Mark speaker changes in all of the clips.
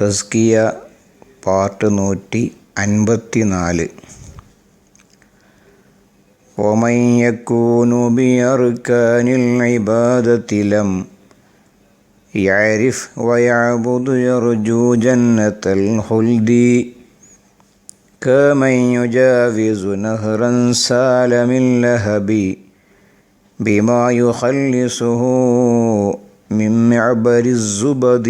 Speaker 1: തസ്കിയ part നൂറ്റി അൻപത്തി നാല് ومن يكون بأركان العبادة لم يعرف ويعبد يرجو جنة الخلد كمن يجاوز نهرا سال من لهب بما يخلصه من معبر الزبد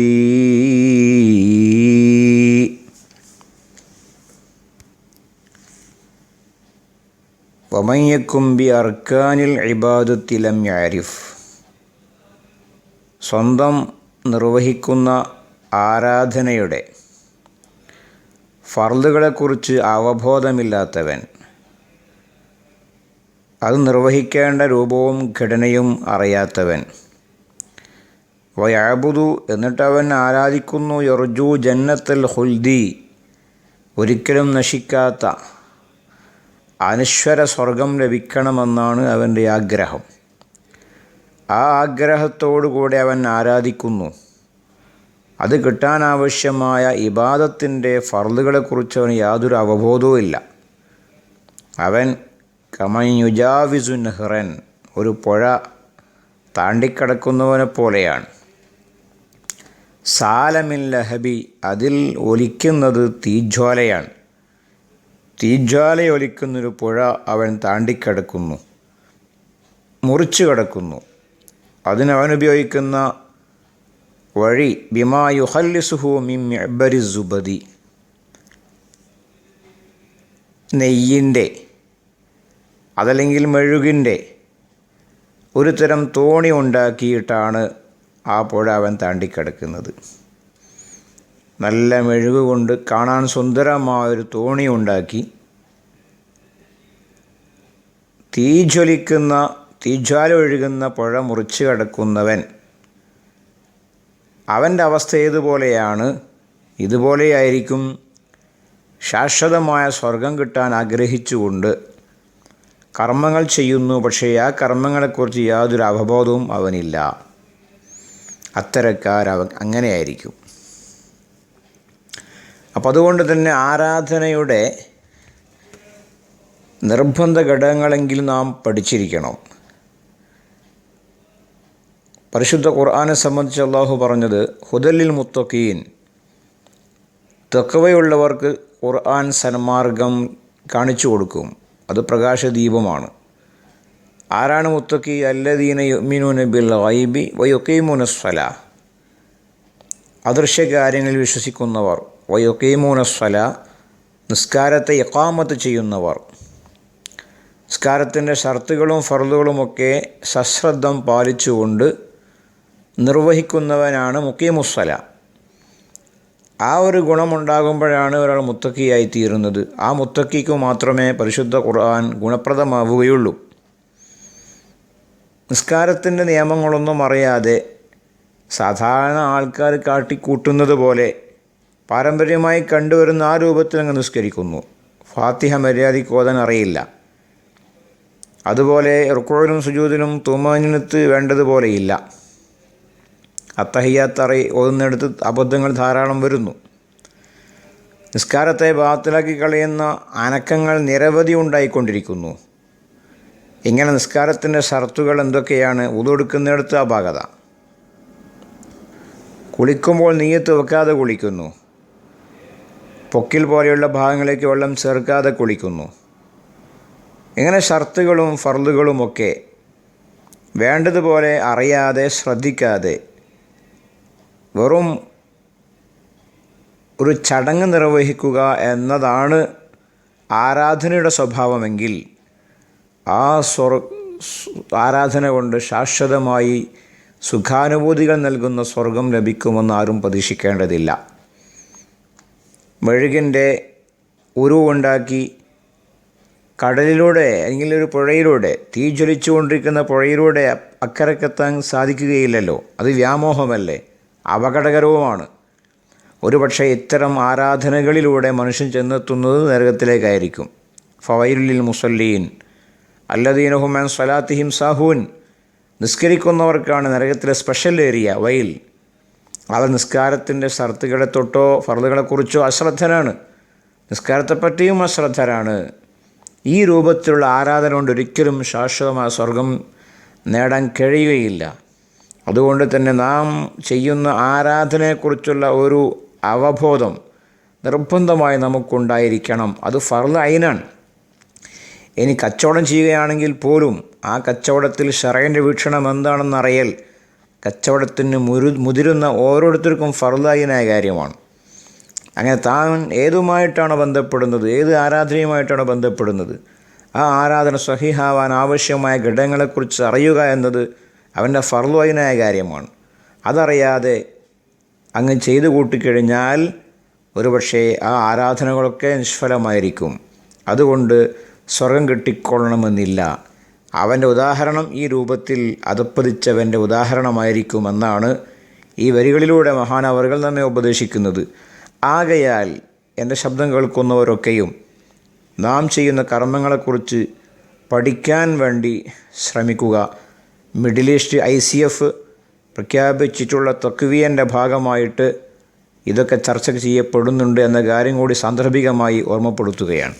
Speaker 1: വമയ്യക്കും ബി അർക്കാനിൽ ഇബാദത്തിലം യാരിഫ് സ്വന്തം നിർവഹിക്കുന്ന ആരാധനയുടെ ഫർദുകളെക്കുറിച്ച് അവബോധമില്ലാത്തവൻ അത് നിർവഹിക്കേണ്ട രൂപവും ഘടനയും അറിയാത്തവൻ. വയാബുദു എന്നിട്ടവൻ ആരാധിക്കുന്നു യർജു ജന്നത്തൽ ഹുൽദി ഒരിക്കലും നശിക്കാത്ത അനശ്വര സ്വർഗം ലഭിക്കണമെന്നാണ് അവന്റെ ആഗ്രഹം. ആ ആഗ്രഹത്തോടുകൂടി അവൻ ആരാധിക്കുന്നു. അത് കിട്ടാനാവശ്യമായ ഇബാദത്തിന്റെ ഫർദുകളെക്കുറിച്ച് അവന് യാതൊരു അവബോധവും ഇല്ല. അവൻ കമയുജാവിസു നെഹ്റൻ ഒരു പുഴ താണ്ടിക്കടക്കുന്നവനെ പോലെയാണ്. സാലമിൻ ലഹബി അതിൽ ഒലിക്കുന്നത് തീജ്വാലയാണ്. തീജ്വാലയൊലിക്കുന്നൊരു പുഴ അവൻ താണ്ടിക്കടക്കുന്നു മുറിച്ചു കടക്കുന്നു. അതിനവൻ ഉപയോഗിക്കുന്ന വഴി ബിമായുഹല്ലിസുഹു മിബരി സുബതി നെയ്യിന്റെ അതല്ലെങ്കിൽ മെഴുകിന്റെ ഒരു തരം തോണി ഉണ്ടാക്കിയിട്ടാണ് ആ പുഴ അവൻ താണ്ടിക്കിടക്കുന്നത്. നല്ല മെഴുക് കൊണ്ട് കാണാൻ സുന്ദരമായൊരു തോണി ഉണ്ടാക്കി. തീ ജ്വലിക്കുന്ന തീജ്വാല ഒഴുകുന്ന പുഴ മുറിച്ച് കടക്കുന്നവൻ. അവന്റെ അവസ്ഥ ഏതുപോലെയാണ്? ഇതുപോലെയായിരിക്കും. ശാശ്വതമായ സ്വർഗം കിട്ടാൻ ആഗ്രഹിച്ചുകൊണ്ട് കർമ്മങ്ങൾ ചെയ്യുന്നു പക്ഷേ ആ കർമ്മങ്ങളെക്കുറിച്ച് യാതൊരു അവബോധവും അവനില്ല. അത്തരക്കാരവൻ അങ്ങനെയായിരിക്കും. അപ്പം അതുകൊണ്ട് തന്നെ ആരാധനയുടെ നിർബന്ധ ഘടകങ്ങളെങ്കിലും നാം പഠിച്ചിരിക്കണം. പരിശുദ്ധ ഖുർആാനെ സംബന്ധിച്ച് അള്ളാഹു പറഞ്ഞത് ഹുദലിൽ മുത്തഖീൻ തെക്കവയുള്ളവർക്ക് ഖുർആൻ സന്മാർഗം കാണിച്ചു കൊടുക്കും. അത് പ്രകാശദീപമാണ്. ആരാണ് മുത്തക്കി അല്ലദീന യുമിനൂന ബിൽ ഗൈബി മുനസ്ഫല അദൃശ്യ കാര്യങ്ങളിൽ വിശ്വസിക്കുന്നവർ. വയുക്കീമൂനസ്വല നിസ്കാരത്തെ ഇക്കാമത്ത് ചെയ്യുന്നവർ. നിസ്കാരത്തിന്റെ ഷർത്തുകളും ഫർദുകളുമൊക്കെ സശ്രദ്ധം പാലിച്ചുകൊണ്ട് നിർവഹിക്കുന്നവനാണ് മുക്കീമുസ്വല ആ ഒരു ഗുണമുണ്ടാകുമ്പോഴാണ് ഒരാൾ മുത്തക്കിയായി തീരുന്നത്. ആ മുത്തക്കിക്ക് മാത്രമേ പരിശുദ്ധ ഖുർആൻ ഗുണപ്രദമാവുകയുള്ളൂ. നിസ്കാരത്തിന്റെ നിയമങ്ങളൊന്നും അറിയാതെ സാധാരണ ആൾക്കാർ കാട്ടിക്കൂട്ടുന്നത് പോലെ പാരമ്പര്യമായി കണ്ടുവരുന്ന ആ രൂപത്തിൽ അങ്ങ് നിസ്കരിക്കുന്നു. ഫാത്തിഹ മര്യാദയ്ക്ക് അറിയില്ല. അതുപോലെ റുക്കോയിലും സുജൂതിലും തുമാനിനത്ത് വേണ്ടതുപോലെയില്ല. അത്തഹിയാത്ത് അറി ഓതുന്നിടത്ത് അബദ്ധങ്ങൾ ധാരാളം വരുന്നു. നിസ്കാരത്തെ ബാത്തിലാക്കി കളയുന്ന അനക്കങ്ങൾ നിരവധി ഉണ്ടായിക്കൊണ്ടിരിക്കുന്നു. ഇങ്ങനെ നിസ്കാരത്തിന്റെ ഷർത്തുകൾ എന്തൊക്കെയാണ്? ഉതൊടുക്കുന്നിടത്ത് അപാകത. കുളിക്കുമ്പോൾ നീയത്ത് വെക്കാതെ കുളിക്കുന്നു. പൊക്കിൽ പോലെയുള്ള ഭാഗങ്ങളിലേക്ക് വെള്ളം ചേർക്കാതെ കുളിക്കുന്നു. ഇങ്ങനെ ഷർത്തുകളും ഫർദുകളുമൊക്കെ വേണ്ടതുപോലെ അറിയാതെ ശ്രദ്ധിക്കാതെ വെറും ഒരു ചടങ്ങ് നിർവഹിക്കുക എന്നതാണ് ആരാധനയുടെ സ്വഭാവമെങ്കിൽ ആ സ്വർ ആരാധന കൊണ്ട് ശാശ്വതമായി സുഖാനുഭൂതികൾ നൽകുന്ന സ്വർഗം ലഭിക്കുമെന്ന് ആരും പ്രതീക്ഷിക്കേണ്ടതില്ല. മെഴുകിന്റെ ഉരുവുണ്ടാക്കി കടലിലൂടെ അല്ലെങ്കിൽ ഒരു പുഴയിലൂടെ തീ ജ്വലിച്ചുകൊണ്ടിരിക്കുന്ന പുഴയിലൂടെ അക്കരക്കെത്താൻ സാധിക്കുകയില്ലല്ലോ. അത് വ്യാമോഹമല്ലേ? അപകടകരവുമാണ്. ഒരുപക്ഷെ ഇത്തരം ആരാധനകളിലൂടെ മനുഷ്യൻ ചെന്നെത്തുന്നത് നരകത്തിലേക്കായിരിക്കും. ഫവൈലുലിൽ മുസല്ലീൻ അല്ലദീനഹുമാൻ സ്വലാത്തിഹിം സാഹൂൻ നിസ്കരിക്കുന്നവർക്കാണ് നരകത്തിലെ സ്പെഷ്യൽ ഏരിയ വയൽ ആൾ നിസ്കാരത്തിന്റെ ഷർത്തുകളെ തൊട്ടോ ഫർദുകളെക്കുറിച്ചോ അശ്രദ്ധനാണ് നിസ്കാരത്തെപ്പറ്റിയും അശ്രദ്ധരാണ്. ഈ രൂപത്തിലുള്ള ആരാധന കൊണ്ട് ഒരിക്കലും ശാശ്വതമായ സ്വർഗം നേടാൻ കഴിയുകയില്ല. അതുകൊണ്ട് തന്നെ നാം ചെയ്യുന്ന ആരാധനയെക്കുറിച്ചുള്ള ഒരു അവബോധം നിർബന്ധമായി നമുക്കുണ്ടായിരിക്കണം. അത് ഫർദ് അയിനാണ്. ഇനി കച്ചവടം ചെയ്യുകയാണെങ്കിൽ പോലും ആ കച്ചവടത്തിൽ ഷറൈന്റെ വീക്ഷണം എന്താണെന്നറിയൽ കച്ചവടത്തിന് മുരു മുതിരുന്ന ഓരോരുത്തർക്കും ഫർദായിനായ കാര്യമാണ്. അങ്ങനെ താൻ ഏതുമായിട്ടാണ് ബന്ധപ്പെടുന്നത് ഏത് ആരാധനയുമായിട്ടാണ് ബന്ധപ്പെടുന്നത് ആ ആരാധന സഹിഹാവാൻ ആവശ്യമായ ഘടകങ്ങളെക്കുറിച്ച് അറിയുക എന്നത് അവന്റെ ഫർദായിനായ കാര്യമാണ്. അതറിയാതെ അങ്ങ് ചെയ്തു കൂട്ടിക്കഴിഞ്ഞാൽ ഒരുപക്ഷെ ആ ആരാധനകളൊക്കെ നിഷ്ഫലമായിരിക്കും. അതുകൊണ്ട് സ്വർഗം കിട്ടിക്കൊള്ളണമെന്നില്ല. അവന്റെ ഉദാഹരണം ഈ രൂപത്തിൽ അതപ്പതിച്ചവന്റെ ഉദാഹരണമായിരിക്കുമെന്നാണ് ഈ വരികളിലൂടെ മഹാനവറുകൾ നമ്മെ ഉപദേശിക്കുന്നത്. ആകയാൽ എന്റെ ശബ്ദം കേൾക്കുന്നവരൊക്കെയും നാം ചെയ്യുന്ന കർമ്മങ്ങളെക്കുറിച്ച് പഠിക്കാൻ വേണ്ടി ശ്രമിക്കുക. Middle East I C F പ്രഖ്യാപിച്ചിട്ടുള്ള തക്വിയന്റെ ഭാഗമായിട്ട് ഇതൊക്കെ ചർച്ച ചെയ്യപ്പെടുന്നുണ്ട് എന്ന കാര്യം കൂടി സാന്ദർഭികമായി ഓർമ്മപ്പെടുത്തുകയാണ്.